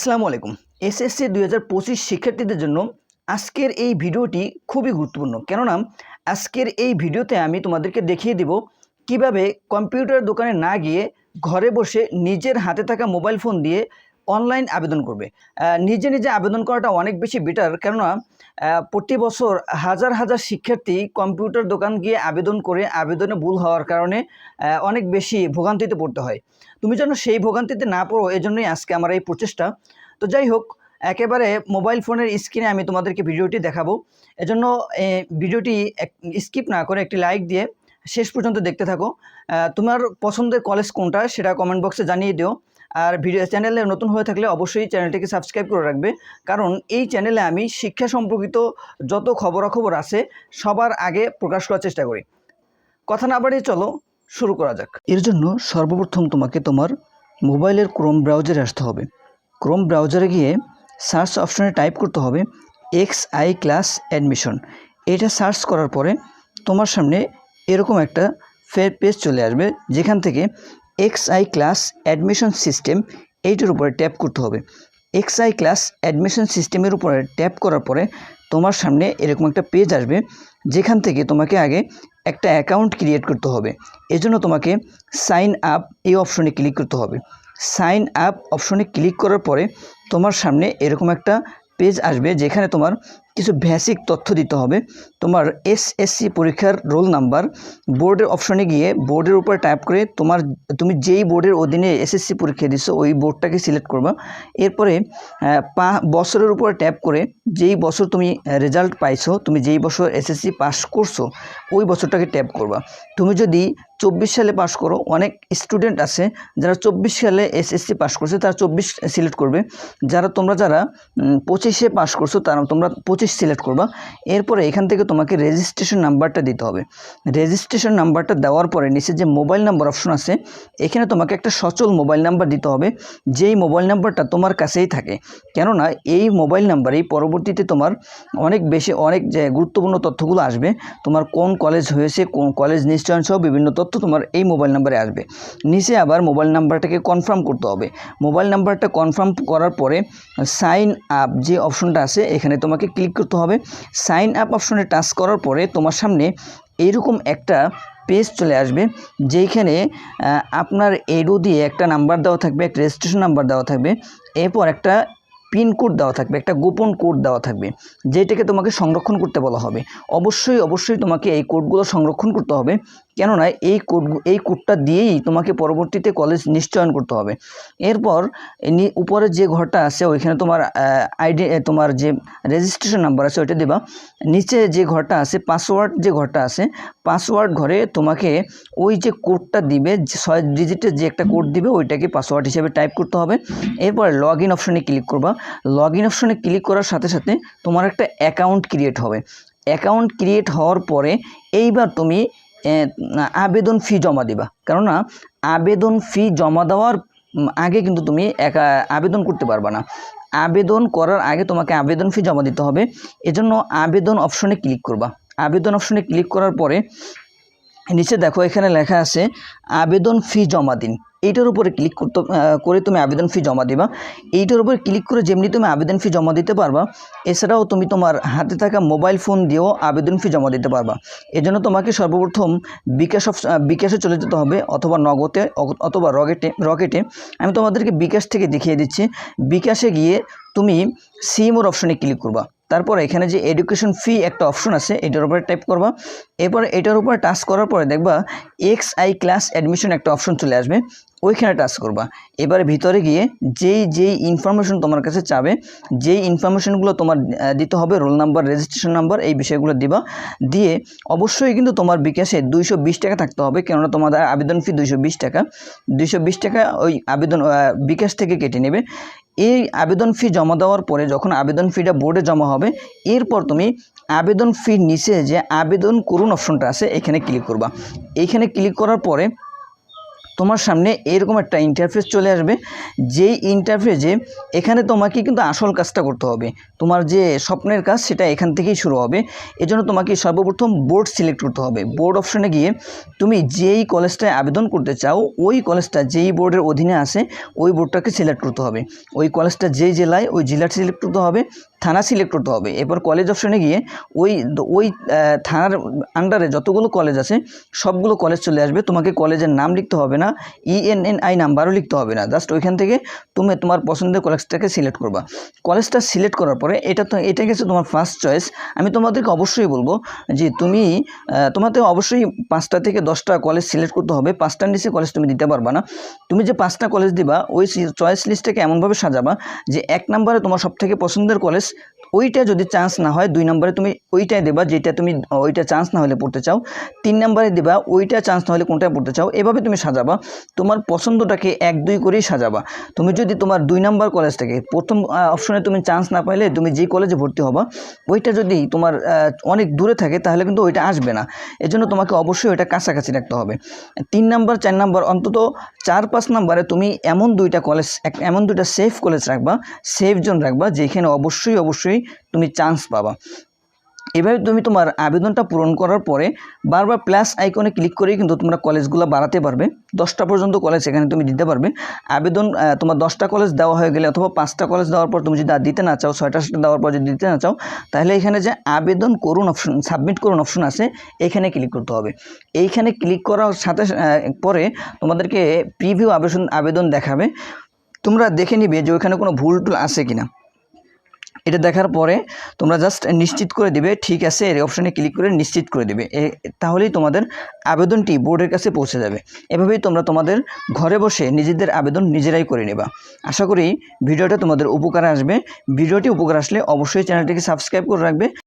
আসসালামু আলাইকুম। এসএসসি দুই হাজার পঁচিশ শিক্ষার্থীদের জন্য আজকের এই ভিডিওটি খুবই গুরুত্বপূর্ণ। কেননা আজকের এই ভিডিওতে আমি তোমাদেরকে দেখিয়ে দিব কীভাবে কম্পিউটার দোকানে না গিয়ে ঘরে বসে নিজের হাতে থাকা মোবাইল ফোন দিয়ে অনলাইন আবেদন করবে। নিজে নিজে আবেদন করাটা অনেক বেশি বেটার কেননা প্রতি বছর হাজার হাজার শিক্ষার্থী কম্পিউটার দোকান গিয়ে আবেদন করে আবেদনে ভুল হওয়ার কারণে অনেক বেশি ভোগান্তিতে পড়তে হয়। তুমি যেন সেই ভোগান্তিতে না পড়ো, এজন্যই আজকে আমার এই প্রচেষ্টা। তো যাই হোক, একেবারে মোবাইল ফোনের স্ক্রিনে আমি তোমাদেরকে ভিডিওটি দেখাবো। এজন্য ভিডিওটি স্কিপ না করে একটি লাইক দিয়ে শেষ পর্যন্ত দেখতে থাকো। তোমার পছন্দের কলেজ কোনটা সেটা কমেন্ট বক্সে জানিয়ে দিও। আর ভিডিও চ্যানেলে নতুন হয়ে থাকলে অবশ্যই চ্যানেলটিকে সাবস্ক্রাইব করে রাখবে। কারণ এই চ্যানেলে আমি শিক্ষা সম্পর্কিত যত খবরাখবর আছে সবার আগে প্রকাশ করার চেষ্টা করি। কথা না বাড়িয়ে চলো, শুরু করা যাক। এর জন্য সর্বপ্রথম তোমাকে তোমার মোবাইলের ক্রোম ব্রাউজারে আসতে হবে। ক্রোম ব্রাউজারে গিয়ে সার্চ অপশনে টাইপ করতে হবে এক্স আই ক্লাস অ্যাডমিশন। এটা সার্চ করার পরে তোমার সামনে এরকম একটা ফের পেজ চলে আসবে, যেখান থেকে X I class admission system এইটার উপরে ট্যাপ করতে হবে। এক্স আই ক্লাস অ্যাডমিশন সিস্টেমের উপরে ট্যাপ করার পরে তোমার সামনে এরকম একটা পেজ আসবে, যেখান থেকে তোমাকে আগে একটা অ্যাকাউন্ট ক্রিয়েট করতে হবে। এজন্য তোমাকে সাইন আপ এই অপশনে ক্লিক করতে হবে। সাইন আপ অপশনে ক্লিক করার পরে তোমার সামনে এরকম একটা পেজ আসবে, যেখানে তোমার কিছু বেসিক তথ্য দিতে হবে। তোমার এসএসসি পরীক্ষার রোল নাম্বার বোর্ডের অপশনে গিয়ে বোর্ডের উপর টাইপ করে তোমার, তুমি যেই বোর্ডের অধীনে এসএসসি পরীক্ষা দিচ্ছ ওই বোর্ডটাকে সিলেক্ট করবা। এরপরে পা, বছরের উপর ট্যাপ করে যেই বছর তুমি রেজাল্ট পাইছো, তুমি যেই বছর এসএসসি পাস করছ, ওই বছরটাকে ট্যাপ করবা। তুমি যদি চব্বিশ সালে পাস করো, অনেক স্টুডেন্ট আছে যারা চব্বিশ সালে এসএসসি পাস করছে, তারা চব্বিশ সিলেক্ট করবে। যারা, তোমরা যারা পঁচিশে পাস করছ, তারা, তোমরা পঁচিশ সিলেক্ট করবা। এরপরে এখান থেকে তোমাকে রেজিস্ট্রেশন নাম্বারটা দিতে হবে। রেজিস্ট্রেশন নাম্বারটা দেওয়ার পরে নিচে যে মোবাইল নাম্বার অপশন আছে, এখানে তোমাকে একটা সচল মোবাইল নাম্বার দিতে হবে। যেই মোবাইল নাম্বারটা তোমার কাছেই থাকে। কেননা এই মোবাইল নাম্বারেই পরবর্তীতে তোমার অনেক বেশি, অনেক যে গুরুত্বপূর্ণ তথ্যগুলো আসবে। তোমার কোন কলেজ হয়েছে, কোন কলেজ নিশ্চয়ন সহ বিভিন্ন তথ্য তোমার এই মোবাইল নাম্বারে আসবে। নিচে আবার মোবাইল নাম্বারটাকে কনফার্ম করতে হবে। মোবাইল নাম্বারটা কনফার্ম করার পরে সাইন আপ যে অপশনটা আছে, এখানে তোমাকে ক্লিক করতে হবে। সাইন আপ অপশনে টাচ করার পরে তোমার সামনে এইরকম একটা পেজ চলে আসবে, যেইখানে আপনার এডো দিয়ে একটা নাম্বার দেওয়া থাকবে, একটা রেজিস্ট্রেশন নাম্বার দেওয়া থাকবে, এরপর একটা পিন কোড দেওয়া থাকবে, একটা গোপন কোড দেওয়া থাকবে যেটাকে তোমাকে সংরক্ষণ করতে বলা হবে। অবশ্যই অবশ্যই তোমাকে এই কোডগুলো সংরক্ষণ করতে হবে। কেননা এই কোড এই কোডটা দিয়েই তোমাকে পরবর্তীতে কলেজ নিশ্চয়ন করতে হবে। এরপর উপরে যে ঘরটা আছে, ওইখানে তোমার আইডি তোমার যে রেজিস্ট্রেশন নাম্বার আছে, ওইটা দেবা। নিচে যে ঘরটা আছে পাসওয়ার্ড যে ঘরটা আছে পাসওয়ার্ড ঘরে তোমাকে ওই যে কোডটা দিবে ছয় ডিজিটের যে একটা কোড দিবে, ওইটাকে পাসওয়ার্ড হিসেবে টাইপ করতে হবে। এরপরে লগ ইন অপশনে ক্লিক করবা। লগ ইন অপশনে ক্লিক করার সাথে সাথে তোমার একটা অ্যাকাউন্ট ক্রিয়েট হবে। অ্যাকাউন্ট ক্রিয়েট হওয়ার পরে এইবার তুমি আবেদন ফি জমা দিবা। কেননা, আবেদন ফি জমা দেওয়ার আগে কিন্তু তুমি একা আবেদন করতে পারবা না। আবেদন করার আগে তোমাকে আবেদন ফি জমা দিতে হবে। এজন্য আবেদন অপশনে ক্লিক করবা। আবেদন অপশনে ক্লিক করার পরে, নিচে দেখো, এখানে লেখা আছে, আবেদন ফি জমা দিন। এইটার উপরে ক্লিক করতে করে তুমি আবেদন ফি জমা দিবা। এইটার উপরে ক্লিক করে যেমনি তুমি আবেদন ফি জমা দিতে পারবা এছাড়াও তুমি তোমার হাতে থাকা মোবাইল ফোন দিয়েও আবেদন ফি জমা দিতে পারবা। এজন্য তোমাকে সর্বপ্রথম বিকাশ আহ, বিকাশে চলে যেতে হবে অথবা নগদে অথবা রকেটে রকেটে। আমি তোমাদেরকে বিকাশ থেকে দেখিয়ে দিচ্ছি। বিকাশে গিয়ে তুমি সিমোর অপশনে ক্লিক করবা। তারপর এখানে যে এডুকেশন ফি একটা অপশন আছে এটার উপরে টাইপ করবা। এরপর এটার উপরে টাচ করার পরে দেখবা এক্স আই ক্লাস অ্যাডমিশন একটা অপশন চলে আসবে। ওইখানে টাচ করবা। এবার ভিতরে গিয়ে যেই যেই ইনফরমেশন তোমার কাছে চাবে, যেই ইনফরমেশনগুলো তোমার দিতে হবে রোল নাম্বার রেজিস্ট্রেশন নাম্বার এই বিষয়গুলো দিবা। দিয়ে অবশ্যই কিন্তু তোমার বিকাশে দুইশো বিশ টাকা থাকতে হবে, কেননা তোমাদের আবেদন ফি দুইশো বিশ টাকা। দুইশো বিশ টাকা ওই আবেদন বিকাশ থেকে কেটে নেবে। এই আবেদন ফি জমা দেওয়ার পরে যখন আবেদন ফিটা বোর্ডে জমা হবে, এরপর তুমি আবেদন ফির নিচে যে আবেদন করুন অপশনটা আছে, এখানে ক্লিক করবা। এইখানে ক্লিক করার পরে তোমার সামনে এরকম একটা ইন্টারফেস চলে আসবে, যেই ইন্টারফেসে এখানে তোমাকে কিন্তু আসল কাজটা করতে হবে। তোমার যে স্বপ্নের কাজ সেটা এখান থেকেই শুরু হবে। এজন্য তোমাকে সর্বপ্রথম বোর্ড সিলেক্ট করতে হবে। বোর্ড অপশনে গিয়ে তুমি যেই কলেজটায় আবেদন করতে চাও, ওই কলেজটা যেই বোর্ডের অধীনে আসে ওই বোর্ডটাকে সিলেক্ট করতে হবে। ওই কলেজটা যেই জেলায়, ওই জেলাটা সিলেক্ট করতে হবে। থানা সিলেক্ট করতে হবে। এরপর কলেজ অপশনে গিয়ে ওই ওই থানার আন্ডারে যতগুলো কলেজ আছে, সবগুলো কলেজ চলে আসবে। তোমাকে কলেজের নাম লিখতে হবে না E ইএনএনআই নাম্বারও লিখতে হবে না। জাস্ট ওইখান থেকে তুমি তোমার পছন্দের কলেজটাকে সিলেক্ট করবা। কলেজটা সিলেক্ট করার পরে এটা তো এটা গেছে তোমার ফার্স্ট চয়েস আমি তোমাদেরকে অবশ্যই বলব যে তুমি তোমাদের অবশ্যই পাঁচটা থেকে দশটা কলেজ সিলেক্ট করতে হবে। পাঁচটার নিচে কলেজ তুমি দিতে পারবা না। তুমি যে পাঁচটা কলেজ দিবা, ওই চয়েস লিস্টটাকে এমনভাবে সাজাবা যে এক নম্বরে তোমার সবথেকে পছন্দের কলেজ ওইটা যদি চান্স না হয়, দুই নম্বরে তুমি ওইটাই দেবা যেটা তুমি, ওইটা চান্স না হলে পড়তে চাও। তিন নম্বরে দেবা, ওইটা চান্স না হলে কোনটায় পড়তে চাও? এভাবে তুমি সাজাবা। তোমার পছন্দটাকে এক, দুই করেই সাজাবা। তুমি যদি তোমার দুই নম্বর কলেজ থেকে প্রথম অপশনে তুমি চান্স না পাইলে তুমি যে কলেজে ভর্তি হবা, ওইটা যদি তোমার অনেক দূরে থাকে, তাহলে কিন্তু ওইটা আসবে না। এজন্য তোমাকে অবশ্যই ওইটা কাছাকাছি রাখতে হবে। তিন নাম্বার, চার নাম্বার, অন্তত চার, পাঁচ নাম্বারে তুমি এমন দুইটা কলেজ এমন দুইটা সেফ কলেজ রাখবা সেফ জোন রাখবা, যেখানে অবশ্যই অবশ্যই তুমি চান্স পাবা। এভাবে তুমি তোমার আবেদনটা পূরণ করার পরে বারবার প্লাস আইকনে ক্লিক করেই কিন্তু তোমরা কলেজগুলো বাড়াতে পারবে। দশটা পর্যন্ত কলেজ এখানে তুমি দিতে পারবে। আবেদন তোমার দশটা কলেজ দেওয়া হয়ে গেলে অথবা পাঁচটা কলেজ দেওয়ার পর তুমি যদি দিতে না চাও, ছয়টা দেওয়ার পর যদি দিতে না চাও, তাহলে এখানে যে আবেদন করুন অপশন সাবমিট করুন অপশন আছে, এখানে ক্লিক করতে হবে। এইখানে ক্লিক করার সাথে পরে তোমাদেরকে প্রিভিউ আবেদন আবেদন দেখাবে। তোমরা দেখে নিবে যে ওইখানে কোনো ভুল টুল আছে কিনা। এটা দেখার পরে তোমরা জাস্ট নিশ্চিত করে দিবে, ঠিক আছে এর অপশানে ক্লিক করে নিশ্চিত করে দিবে। তাহলেই তোমাদের আবেদনটি বোর্ডের কাছে পৌঁছে যাবে। এভাবেই তোমরা তোমাদের ঘরে বসে নিজেদের আবেদন নিজেরাই করে নেবা। আশা করি ভিডিওটা তোমাদের উপকারে আসবে। ভিডিওটি উপকার আসলে অবশ্যই চ্যানেলটিকে সাবস্ক্রাইব করে রাখবে।